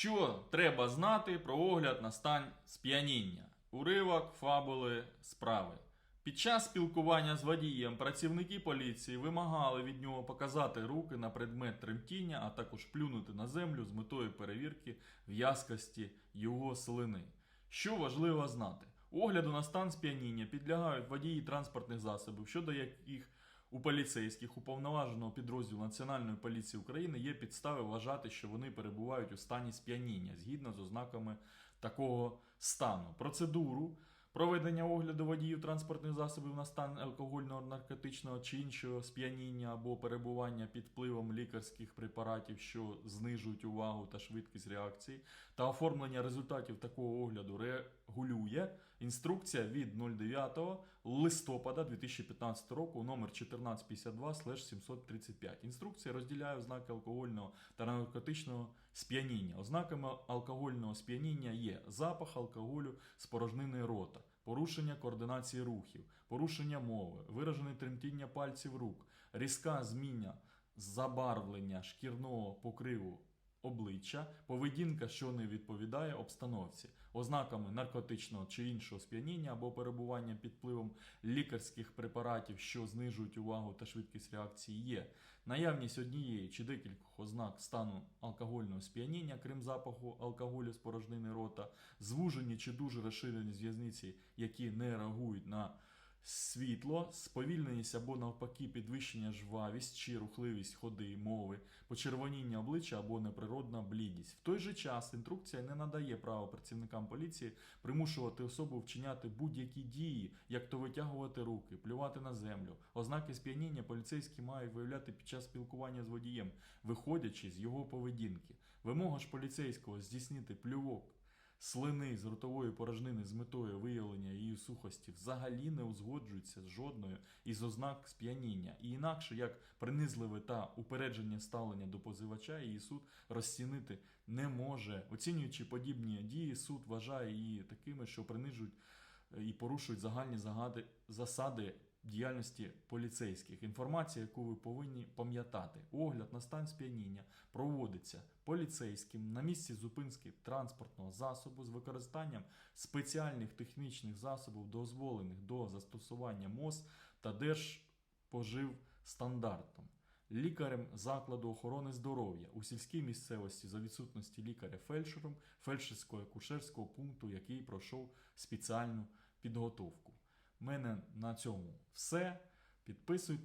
Що треба знати про огляд на стан сп'яніння? Уривок фабули справи. Під час спілкування з водієм працівники поліції вимагали від нього показати руки на предмет тремтіння, а також плюнути на землю з метою перевірки в'язкості його слини. Що важливо знати? Огляду на стан сп'яніння підлягають водії транспортних засобів, щодо яких у поліцейських уповноваженого підрозділу Національної поліції України є підстави вважати, що вони перебувають у стані сп'яніння згідно з ознаками такого стану. Процедуру проведення огляду водіїв транспортних засобів на стан алкогольного, наркотичного чи іншого сп'яніння або перебування під впливом лікарських препаратів, що знижують увагу та швидкість реакції, та оформлення результатів такого огляду регулює інструкція від 09 листопада 2015 року номер 1452-735. Інструкція розділяє ознаки алкогольного та наркотичного сп'яніння. Ознаками алкогольного сп'яніння є запах алкоголю з порожнини рота, порушення координації рухів, порушення мови, виражене тремтіння пальців рук, різка зміна забарвлення шкірного покриву обличчя, поведінка, що не відповідає обстановці, ознаками наркотичного чи іншого сп'яніння або перебування під впливом лікарських препаратів, що знижують увагу та швидкість реакції, є. Наявність однієї чи декількох ознак стану алкогольного сп'яніння, крім запаху алкоголю з порожнини рота, звужені чи дуже розширені зв'язниці, які не реагують на Світло, сповільненість або навпаки підвищення жвавість чи рухливість ходи, мови, почервоніння обличчя або неприродна блідість. В той же час інструкція не надає права працівникам поліції примушувати особу вчиняти будь-які дії, як то витягувати руки, плювати на землю. Ознаки сп'яніння поліцейські мають виявляти під час спілкування з водієм, виходячи з його поведінки. Вимога ж поліцейського здійснити плювок слини з ротової порожнини з метою виявлення її сухості взагалі не узгоджується з жодною із ознак сп'яніння, і інакше як принизливе та упередження ставлення до позивача, її суд розцінити не може. Оцінюючи подібні дії, суд вважає її такими, що принижують е, і порушують загальні загади, засади діяльності поліцейських. Інформація, яку ви повинні пам'ятати. Огляд на стан сп'яніння проводиться поліцейським на місці зупинки транспортного засобу з використанням спеціальних технічних засобів, дозволених до застосування МОЗ та Держпоживстандартом. Лікарем закладу охорони здоров'я у сільській місцевості за відсутності лікаря фельдшером фельдшерського акушерського пункту, який пройшов спеціальну підготовку. Мене на цьому все. Підписуйтесь.